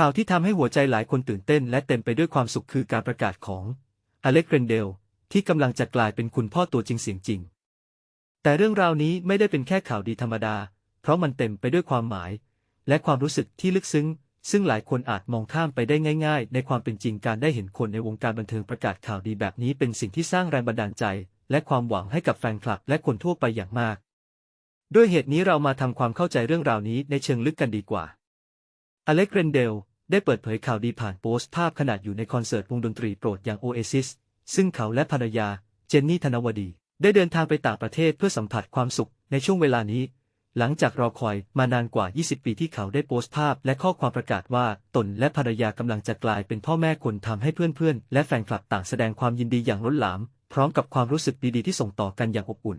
ข่าวที่ทำให้หัวใจหลายคนตื่นเต้นและเต็มไปด้วยความสุขคือการประกาศของอเล็กเรนเดล ที่กำลังจะกลายเป็นคุณพ่อตัวจริงเสียงจริง แต่เรื่องราวนี้ไม่ได้เป็นแค่ข่าวดีธรรมดา เพราะมันเต็มไปด้วยความหมาย และความรู้สึกที่ลึกซึ้ง ซึ่งหลายคนอาจมองข้ามไปได้ง่าย ๆ ในความเป็นจริงการได้เห็นคนในวงการบันเทิงประกาศข่าวดีแบบนี้เป็นสิ่งที่สร้างแรงบันดาลใจ และความหวังให้กับแฟนคลับ และคนทั่วไปอย่างมาก ด้วยเหตุนี้เรามาทำความเข้าใจเรื่องราวนี้ในเชิงลึกกันดีกว่า อเล็กเรนเดล ได้เปิดเผยข่าวดีผ่านโพสต์ภาพขณะอยู่ในคอนเสิร์ตวงดนตรีโปรดอย่าง Oasis ซึ่งเขาและภรรยา เจนนี่ธนวดี ได้เดินทางไปต่างประเทศเพื่อสัมผัสความสุขในช่วงเวลานี้ หลังจากรอคอยมานานกว่า 20 ปีที่เขาได้โพสต์ภาพและข้อความประกาศว่าตนและภรรยากำลังจะกลายเป็นพ่อแม่คนทำให้เพื่อนๆ และแฟนคลับต่างแสดงความยินดีอย่างล้นหลาม พร้อมกับความรู้สึกดีๆที่ส่งต่อกันอย่างอบอุ่น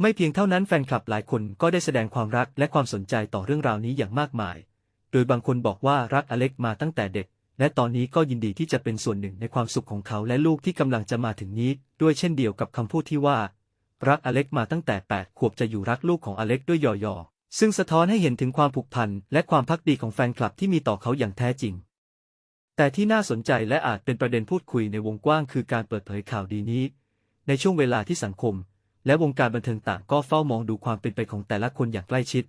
ไม่เพียงเท่านั้นแฟนคลับหลายคนก็ได้แสดงความรักและความสนใจต่อเรื่องราวนี้อย่างมากมาย โดยบางคนบอกว่ารักอเล็กมาตั้งแต่เด็ก และตอนนี้ก็ยินดีที่จะเป็นส่วนหนึ่งในความสุขของเขาและลูกที่กำลังจะมาถึงนี้ ด้วยเช่นเดียวกับคำพูดที่ว่า รักอเล็กมาตั้งแต่ 8 ขวบจะอยู่รักลูกของอเล็กด้วยยอๆซึ่งสะท้อนให้เห็นถึงความผูกพันและความพักดีของแฟนคลับที่มีต่อเขาอย่างแท้จริง แต่ที่น่าสนใจและอาจเป็นประเด็นพูดคุยในวงกว้างคือการเปิดเผยข่าวดีนี้ ในช่วงเวลาที่สังคม และวงการบันเทิงต่างก็เฝ้ามองดูความเป็นไปของแต่ละคนอย่างใกล้ชิด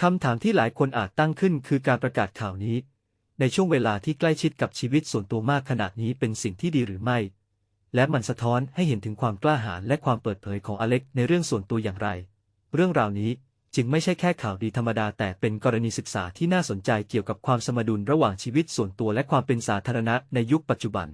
คำถามที่หลายคนอาจตั้งขึ้นคือการประกาศข่าวนี้ ในช่วงเวลาที่ใกล้ชิดกับชีวิตส่วนตัวมากขนาดนี้เป็นสิ่งที่ดีหรือไม่ และมันสะท้อนให้เห็นถึงความกล้าหาญและความเปิดเผยของอเล็กในเรื่องส่วนตัวอย่างไร เรื่องราวนี้จึงไม่ใช่แค่ข่าวดีธรรมดาแต่เป็นกรณีศึกษาที่น่าสนใจเกี่ยวกับความสมดุลระหว่างชีวิตส่วนตัวและความเป็นสาธารณะในยุคปัจจุบัน